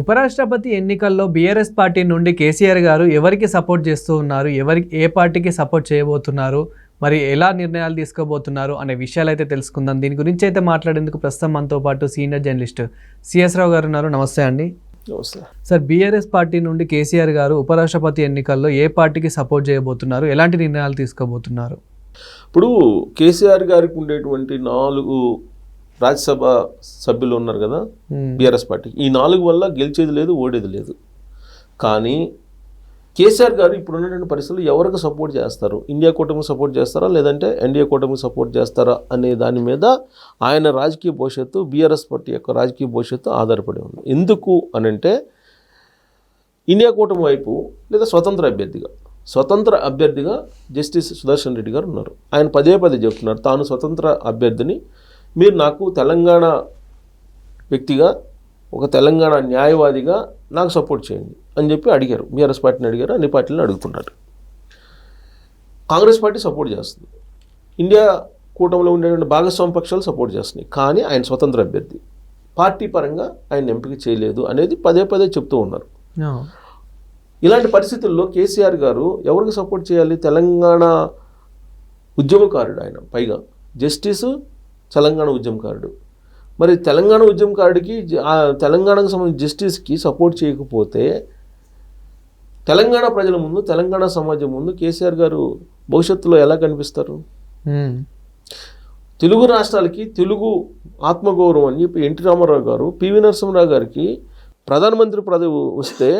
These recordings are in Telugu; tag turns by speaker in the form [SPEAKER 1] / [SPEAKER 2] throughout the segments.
[SPEAKER 1] ఉపరాష్ట్రపతి ఎన్నికల్లో బీఆర్ఎస్ పార్టీ నుండి కేసీఆర్ గారు ఎవరికి సపోర్ట్ చేస్తూ ఉన్నారు? ఎవరికి ఏ పార్టీకి సపోర్ట్ చేయబోతున్నారు? మరి ఎలా నిర్ణయాలు తీసుకోబోతున్నారు? అనే విషయాలు అయితే తెలుసుకుందాం. దీని గురించి అయితే మాట్లాడేందుకు ప్రస్తుతం మనతో పాటు సీనియర్ జర్నలిస్ట్ సిఎస్ రావు గారు ఉన్నారు. నమస్తే అండి. సార్ బీఆర్ఎస్ పార్టీ నుండి కేసీఆర్ గారు ఉపరాష్ట్రపతి ఎన్నికల్లో ఏ పార్టీకి సపోర్ట్ చేయబోతున్నారు? ఎలాంటి నిర్ణయాలు తీసుకోబోతున్నారు?
[SPEAKER 2] ఇప్పుడు కేసీఆర్ గారికి ఉండేటువంటి నాలుగు రాజ్యసభ సభ్యులు ఉన్నారు కదా. BRS party. ఈ నాలుగు వల్ల గెలిచేది లేదు ఓడేది లేదు. కానీ కేసీఆర్ గారు ఇప్పుడు ఉన్నటువంటి పరిస్థితులు ఎవరికి సపోర్ట్ చేస్తారు? ఇండియా కూటమికి సపోర్ట్ చేస్తారా? లేదంటే ఎన్డీఏ కూటమికి సపోర్ట్ చేస్తారా అనే దాని మీద ఆయన రాజకీయ భవిష్యత్తు బీఆర్ఎస్ పార్టీ యొక్క రాజకీయ భవిష్యత్తు ఆధారపడి ఉంది. ఎందుకు అనంటే ఇండియా కూటమి వైపు లేదా స్వతంత్ర అభ్యర్థిగా స్వతంత్ర అభ్యర్థిగా జస్టిస్ సుదర్శన్ రెడ్డి గారు ఉన్నారు. ఆయన పదే పదే చెప్తున్నారు తాను స్వతంత్ర అభ్యర్థిని మీరు నాకు తెలంగాణ వ్యక్తిగా ఒక తెలంగాణ న్యాయవాదిగా నాకు సపోర్ట్ చేయండి అని చెప్పి అడిగారు. బీఆర్ఎస్ పార్టీని అడిగారు. అన్ని పార్టీలను అడుగుతున్నారు. కాంగ్రెస్ పార్టీ సపోర్ట్ చేస్తుంది. ఇండియా కూటమిలో ఉండేటువంటి భాగస్వామ్య పక్షాలు సపోర్ట్ చేస్తున్నాయి. కానీ ఆయన స్వతంత్ర అభ్యర్థి. పార్టీ పరంగా ఆయన ఎంపిక చేయలేదు అనేది పదే పదే చెప్తూ ఉన్నారు. ఇలాంటి పరిస్థితుల్లో కేసీఆర్ గారు ఎవరికి సపోర్ట్ చేయాలి? తెలంగాణ ఉద్యమకారుడు ఆయన. పైగా జస్టిస్ తెలంగాణ ఉద్యమకారుడు మరి తెలంగాణ ఉద్యమకారుడికి తెలంగాణకు సంబంధించిన జస్టిస్కి సపోర్ట్ చేయకపోతే తెలంగాణ ప్రజల ముందు తెలంగాణ సమాజం ముందు కేసీఆర్ గారు భవిష్యత్తులో ఎలా కనిపిస్తారు. తెలుగు రాష్ట్రాలకి తెలుగు ఆత్మగౌరవం అని చెప్పి ఎన్టీ రామారావు గారు పివి నరసింహరావు గారికి ప్రధానమంత్రి పదవి వస్తే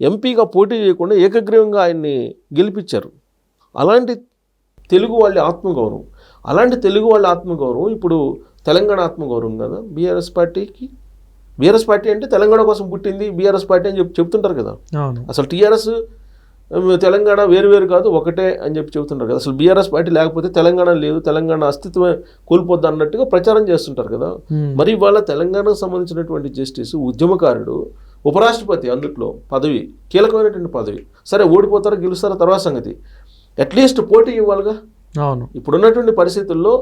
[SPEAKER 2] ఎంపీగా పోటీ చేయకుండా ఏకగ్రీవంగా ఆయన్ని గెలిపించారు. అలాంటి తెలుగు వాళ్ళ ఆత్మగౌరవం. అలాంటి తెలుగు వాళ్ళ ఆత్మగౌరవం ఇప్పుడు తెలంగాణ ఆత్మగౌరవం కదా? బీఆర్ఎస్ పార్టీకి? బీఆర్ఎస్ పార్టీ అంటే తెలంగాణ కోసం పుట్టింది బీఆర్ఎస్ పార్టీ అని చెప్పి చెప్తుంటారు కదా? అసలు టీఆర్ఎస్ తెలంగాణ వేరు వేరు కాదు ఒకటే అని చెప్పి చెబుతుంటారు కదా? అసలు బీఆర్ఎస్ పార్టీ లేకపోతే తెలంగాణ లేదు తెలంగాణ అస్తిత్వమే కోల్పోద్ది అన్నట్టుగా ప్రచారం చేస్తుంటారు కదా. మరి ఇవాళ తెలంగాణకు సంబంధించినటువంటి జస్టిస్ ఉద్యమకారుడు ఉపరాష్ట్రపతి అందుట్లో పదవి కీలకమైనటువంటి పదవి. సరే ఓడిపోతారా గెలుస్తారా తర్వాత సంగతి. అట్లీస్ట్ పోటీ ఇవ్వాలిగా.
[SPEAKER 1] అవును.
[SPEAKER 2] ఇప్పుడున్నటువంటి పరిస్థితుల్లో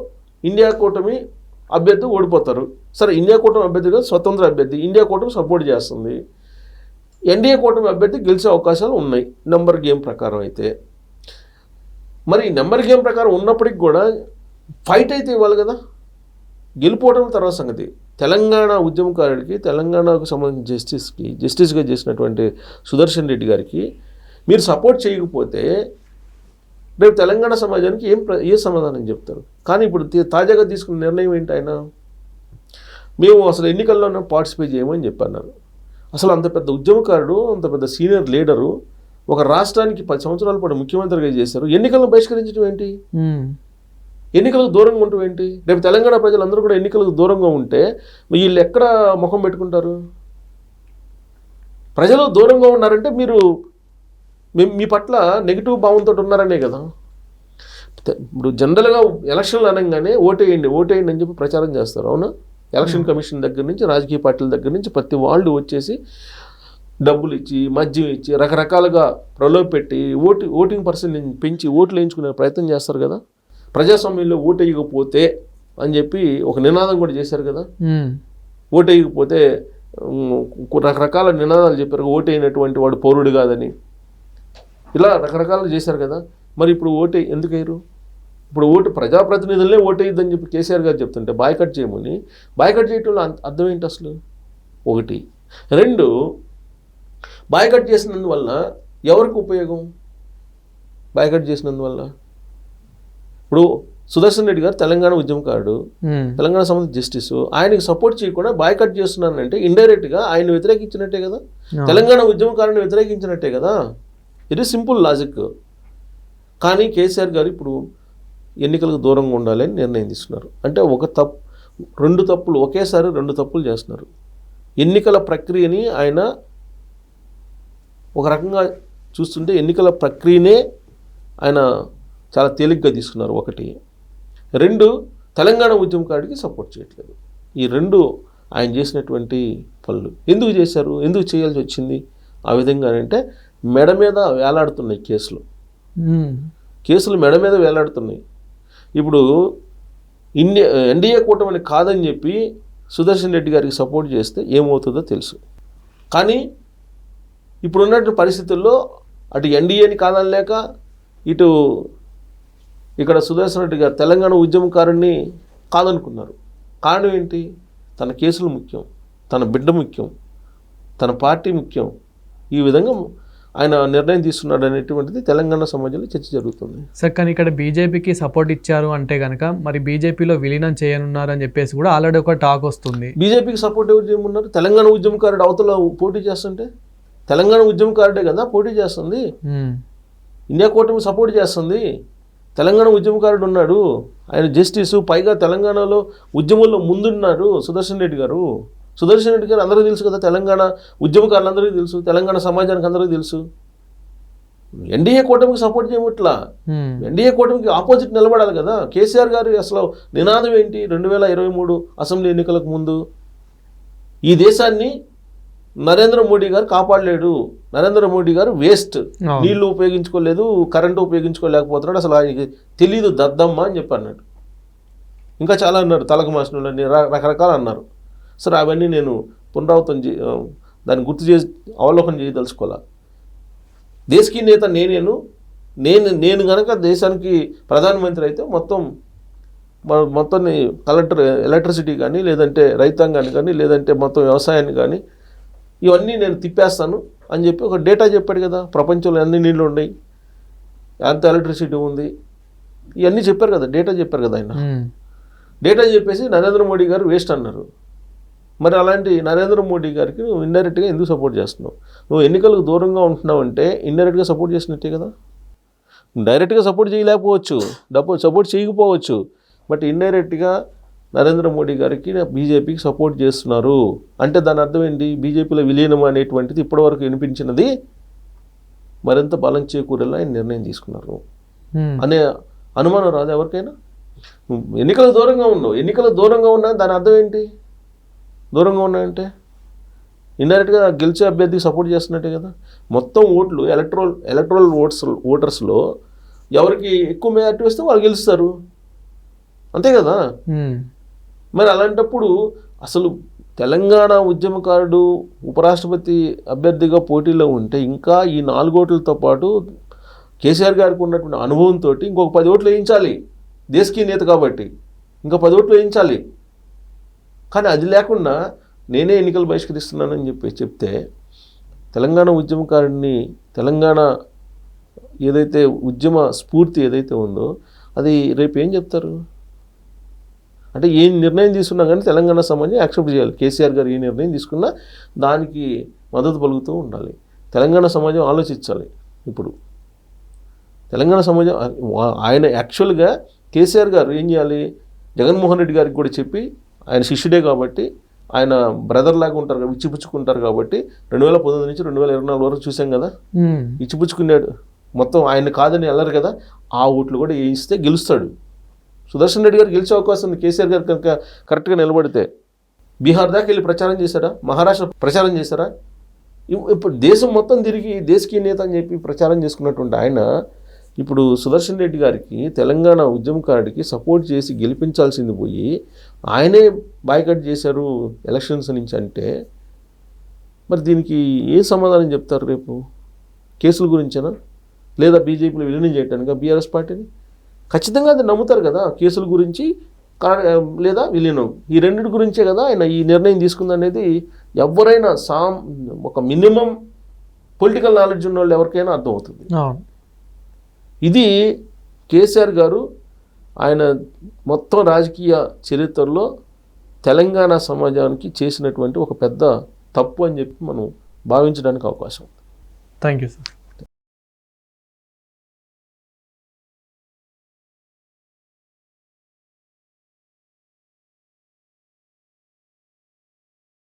[SPEAKER 2] ఇండియా కూటమి అభ్యర్థి ఓడిపోతారు. సరే ఇండియా కూటమి అభ్యర్థిగా స్వతంత్ర అభ్యర్థి. ఇండియా కూటమి సపోర్ట్ చేస్తుంది. ఎన్డీఏ కూటమి అభ్యర్థి గెలిచే అవకాశాలు ఉన్నాయి. నెంబర్ గేమ్ ప్రకారం అయితే. మరి ఈ నెంబర్ గేమ్ ప్రకారం ఉన్నప్పటికి కూడా ఫైట్ అయితే ఇవ్వాలి కదా. గెలుపోవడం తర్వాత సంగతి. తెలంగాణ ఉద్యమకారుడికి తెలంగాణకు సంబంధించిన జస్టిస్కి జస్టిస్గా చేసినటువంటి సుదర్శన్ రెడ్డి గారికి మీరు సపోర్ట్ చేయకపోతే రేపు తెలంగాణ సమాజానికి ఏం ఏ సమాధానం చెప్తారు? కానీ ఇప్పుడు తాజాగా తీసుకున్న నిర్ణయం ఏంటి ఆయన మేము అసలు ఎన్నికల్లోనే పార్టిసిపేట్ చేయమని చెప్పన్నారు. అసలు అంత పెద్ద ఉద్యమకారుడు అంత పెద్ద సీనియర్ లీడరు ఒక రాష్ట్రానికి పది సంవత్సరాల పాటు ముఖ్యమంత్రిగా చేశారు. ఎన్నికలను బహిష్కరించడం ఏంటి. ఎన్నికలకు దూరంగా ఉండటం ఏంటి? రేపు తెలంగాణ ప్రజలందరూ కూడా ఎన్నికలకు దూరంగా ఉంటే వీళ్ళు ఎక్కడ ముఖం పెట్టుకుంటారు? ప్రజలు దూరంగా ఉన్నారంటే మీరు మీ మీ పట్ల నెగిటివ్ భావంతో ఉన్నారనే కదా. ఇప్పుడు జనరల్గా ఎలక్షన్లు అనగానే ఓటేయండి ఓటేయండి అని చెప్పి ప్రచారం చేస్తారు అవునా? ఎలక్షన్ కమిషన్ దగ్గర నుంచి రాజకీయ పార్టీల దగ్గర నుంచి ప్రతి వాళ్ళు వచ్చేసి డబ్బులు ఇచ్చి మద్యం ఇచ్చి రకరకాలుగా ప్రలోభపెట్టి ఓటు ఓటింగ్ పర్సెంట్ పెంచి ఓట్లు వేయించుకునే ప్రయత్నం చేస్తారు కదా. ప్రజాస్వామ్యంలో ఓటు వేయకపోతే అని చెప్పి ఒక నినాదం కూడా చేశారు కదా.
[SPEAKER 1] మ్మ్.
[SPEAKER 2] ఓటు వేయకపోతే రకరకాల నినాదాలు చెప్పారు ఓటు అయినటువంటి వాడు పౌరుడు కాదని. ఇలా రకరకాలు చేశారు కదా. మరి ఇప్పుడు ఓటు ఎందుకు వేయరు? ఇప్పుడు ఓటు ప్రజాప్రతినిధులనే ఓటు వేయద్దని చెప్పి కేసీఆర్ గారు చెప్తుంటే బాయ్కట్ చేయమని బాయ్కట్ చేయటంలో అర్థం ఏంటి అసలు? ఒకటి. రెండు బాయ్కట్ చేసినందువల్ల ఎవరికి ఉపయోగం? బాయ్కట్ చేసినందువల్ల. ఇప్పుడు సుదర్శన్ రెడ్డి గారు తెలంగాణ ఉద్యమకారుడు. తెలంగాణ సంబంధించి జస్టిస్ ఆయనకి సపోర్ట్ చేయకుండా బాయ్కట్ చేస్తున్నానంటే ఇండైరెక్ట్గా ఆయన వ్యతిరేకించినట్టే కదా. తెలంగాణ ఉద్యమకారుని వ్యతిరేకించినట్టే కదా. ఇది సింపుల్ లాజిక్ కానీ కేసీఆర్ గారు ఇప్పుడు ఎన్నికలకు దూరంగా ఉండాలని నిర్ణయం తీసుకున్నారు. అంటే ఒక తప్పు రెండు తప్పులు ఒకేసారి రెండు తప్పులు చేస్తున్నారు. ఎన్నికల ప్రక్రియని ఆయన ఒక రకంగా చూస్తుంటే ఎన్నికల ప్రక్రియనే ఆయన చాలా తేలిగ్గా తీసుకున్నారు ఒకటి. రెండు తెలంగాణ ఉద్యమకారుడికి సపోర్ట్ చేయట్లేదు. ఈ రెండు ఆయన చేసినటువంటి పనులు. ఎందుకు చేశారు? ఎందుకు చేయాల్సి వచ్చింది? ఆ విధంగా అంటే మెడ మీద వేలాడుతున్నాయి కేసులు. కేసులు మెడ మీద వేలాడుతున్నాయి. ఇప్పుడు ఇండియా ఎన్డీఏ కూటమిని కాదని చెప్పి సుదర్శన్ రెడ్డి గారికి సపోర్ట్ చేస్తే ఏమవుతుందో తెలుసు. కానీ ఇప్పుడున్నటువంటి పరిస్థితుల్లో అటు ఎన్డీఏని కాదనలేక ఇటు ఇక్కడ సుదర్శన్ రెడ్డి గారు తెలంగాణ ఉద్యమకారుణ్ణి కాదనుకున్నారు. కారణం ఏంటి? తన కేసులు ముఖ్యం తన బిడ్డ ముఖ్యం తన పార్టీ ముఖ్యం. ఈ విధంగా ఆయన నిర్ణయం తీసుకున్నాడు అనేటువంటిది తెలంగాణ సమాజంలో చర్చ జరుగుతుంది.
[SPEAKER 1] సార్ కానీ ఇక్కడ బీజేపీకి సపోర్ట్ ఇచ్చారు అంటే కనుక మరి బీజేపీలో విలీనం చేయనున్నారు అని చెప్పేసి కూడా ఆల్రెడీ ఒక టాక్ వస్తుంది.
[SPEAKER 2] బీజేపీకి సపోర్ట్ ఎవరు చేయమన్నారు? తెలంగాణ ఉద్యమకారుడు అవతల పోటీ చేస్తుంటే? తెలంగాణ ఉద్యమకారుడే కదా పోటీ చేస్తుంది. ఇండియా కూటమి సపోర్ట్ చేస్తుంది. తెలంగాణ ఉద్యమకారుడు ఉన్నాడు. ఆయన జస్టిస్ పైగా తెలంగాణలో ఉద్యమంలో ముందున్నాడు సుదర్శన్ రెడ్డి గారు. సుదర్శన్ రెడ్డి గారు అందరికీ తెలుసు కదా తెలంగాణ ఉద్యమకారులందరికీ తెలుసు తెలంగాణ సమాజానికి అందరికీ తెలుసు. ఎన్డీఏ కూటమికి సపోర్ట్ చేయమట్లా ఎన్డీఏ కూటమికి ఆపోజిట్ నిలబడాలి కదా. కేసీఆర్ గారు అసలు నినాదం ఏంటి? రెండు వేల ఇరవై మూడు అసెంబ్లీ ఎన్నికలకు ముందు ఈ దేశాన్ని నరేంద్ర మోడీ గారు కాపాడలేడు. నరేంద్ర మోడీ గారు వేస్ట్. నీళ్ళు ఉపయోగించుకోలేదు కరెంటు ఉపయోగించుకోలేకపోతున్నాడు. అసలు ఆయనకి తెలియదు దద్దమ్మ అని చెప్పి అన్నాడు. ఇంకా చాలా అన్నారు తలకు మాసినోళ్ళని ర- రకరకాలు అన్నారు. సరే అవన్నీ నేను పునరావృతం చే దాన్ని గుర్తు చేసి అవలోకనం చేయదలుచుకోవాలా? దేశకి నేత నేనేను నేను నేను గనక దేశానికి ప్రధానమంత్రి అయితే మొత్తం మొత్తం కలెక్టర్ ఎలక్ట్రిసిటీ కానీ లేదంటే రైతాంగాన్ని కానీ లేదంటే మొత్తం వ్యవసాయాన్ని కానీ ఇవన్నీ నేను తిప్పేస్తాను అని చెప్పి ఒక డేటా చెప్పాడు కదా ప్రపంచంలో అన్ని నీళ్ళు ఉన్నాయి ఎంత ఎలక్ట్రిసిటీ ఉంది ఇవన్నీ చెప్పారు కదా డేటా చెప్పారు కదా ఆయన. డేటా చెప్పేసి నరేంద్ర మోడీ గారు వేస్ట్ అన్నారు. మరి అలాంటి నరేంద్ర మోడీ గారికి నువ్వు ఇండైరెక్ట్గా ఎందుకు సపోర్ట్ చేస్తున్నావు? నువ్వు ఎన్నికలకు దూరంగా ఉంటున్నావు అంటే ఇండైరెక్ట్గా సపోర్ట్ చేసినట్టే కదా. డైరెక్ట్గా సపోర్ట్ చేయలేకపోవచ్చు. డబ్బు సపోర్ట్ చేయకపోవచ్చు. బట్ ఇండైరెక్ట్గా నరేంద్ర మోడీ గారికి బీజేపీకి సపోర్ట్ చేస్తున్నారు. అంటే దాని అర్థం ఏంటి? బీజేపీలో విలీనం అనేటువంటిది ఇప్పటివరకు వినిపించినది మరింత బలం చేకూరేలా ఆయన నిర్ణయం తీసుకున్నారు. అనే అనుమానం రాదు ఎవరికైనా? ఎన్నికలకు దూరంగా ఉన్నావు. ఎన్నికలకు దూరంగా ఉన్నా దాని అర్థం ఏంటి? దూరంగా ఉన్నాయంటే? ఇండైరెక్ట్గా గెలిచే అభ్యర్థికి సపోర్ట్ చేస్తున్నట్టే కదా. మొత్తం ఓట్లు ఎలక్ట్రల్ ఎలక్ట్రల్ ఓట్స్ ఓటర్స్లో ఎవరికి ఎక్కువ మెజార్టీ వస్తే వాళ్ళు గెలుస్తారు. అంతే కదా? మరి అలాంటప్పుడు అసలు తెలంగాణ ఉద్యమకారుడు ఉపరాష్ట్రపతి అభ్యర్థిగా పోటీలో ఉంటే ఇంకా ఈ నాలుగు ఓట్లతో పాటు కేసీఆర్ గారికి ఉన్నటువంటి అనుభవంతో ఇంకొక పది ఓట్లు వేయించాలి. దేశకీ నేత కాబట్టి. ఇంకా పది ఓట్లు వేయించాలి. కానీ అది లేకుండా నేనే ఎన్నికలు బహిష్కరిస్తున్నానని చెప్పి చెప్తే తెలంగాణ ఉద్యమకారుడిని తెలంగాణ ఏదైతే ఉద్యమ స్ఫూర్తి ఏదైతే ఉందో అది రేపు ఏం చెప్తారు? అంటే ఏ నిర్ణయం తీసుకున్నా కానీ తెలంగాణ సమాజం యాక్సెప్ట్ చేయాలి. కేసీఆర్ గారు ఏ నిర్ణయం తీసుకున్నా దానికి మద్దతు పలుకుతూ ఉండాలి. తెలంగాణ సమాజం ఆలోచించాలి ఇప్పుడు. తెలంగాణ సమాజం ఆయన యాక్చువల్గా కేసీఆర్ గారు ఏం చేయాలి? జగన్మోహన్ రెడ్డి గారికి కూడా చెప్పి ఆయన శిష్యుడే కాబట్టి ఆయన బ్రదర్ లాగా ఉంటారు కాబట్టి ఇచ్చిపుచ్చుకుంటారు కాబట్టి రెండు వేల పంతొమ్మిది నుంచి రెండు వేల ఇరవై నాలుగు వరకు చూసాం కదా? ఇచ్చిపుచ్చుకున్నాడు. మొత్తం ఆయన కాదని వెళ్ళరు కదా? ఆ ఓట్లు కూడా వేయిస్తే గెలుస్తాడు. సుదర్శన్ రెడ్డి గారు గెలిచే అవకాశం ఉంది. కేసీఆర్ గారు కనుక కరెక్ట్గా నిలబడితే బీహార్ దాకా వెళ్ళి ప్రచారం చేశారా? మహారాష్ట్ర ప్రచారం చేశారా? ఇప్- ఇప్పుడు దేశం మొత్తం తిరిగి దేశకీయ నేత అని చెప్పి ప్రచారం చేసుకున్నటువంటి ఆయన ఇప్పుడు సుదర్శన్ రెడ్డి గారికి తెలంగాణ ఉద్యమకారుడికి సపోర్ట్ చేసి గెలిపించాల్సింది పోయి ఆయనే బాయ్కట్ చేశారు ఎలక్షన్స్ నుంచి అంటే మరి దీనికి ఏ సమాధానం చెప్తారు రేపు? కేసుల గురించేనా? లేదా బీజేపీలో విలీనం చేయటానికి బీఆర్ఎస్ పార్టీని? ఖచ్చితంగా అది నమ్ముతారు కదా కేసుల గురించి కా- లేదా విలీనం. ఈ రెండింటి గురించే కదా ఆయన ఈ నిర్ణయం తీసుకుందనేది ఎవరైనా సామ్ ఒక మినిమం పొలిటికల్ నాలెడ్జ్ ఉన్న వాళ్ళు ఎవరికైనా అర్థమవుతుంది. ఇది కేసీఆర్ గారు ఆయన మొత్తం రాజకీయ చరిత్రలో తెలంగాణ సమాజానికి చేసినటువంటి ఒక పెద్ద తప్పు అని చెప్పి మనం భావించడానికి అవకాశం ఉంది.
[SPEAKER 1] Thank you sir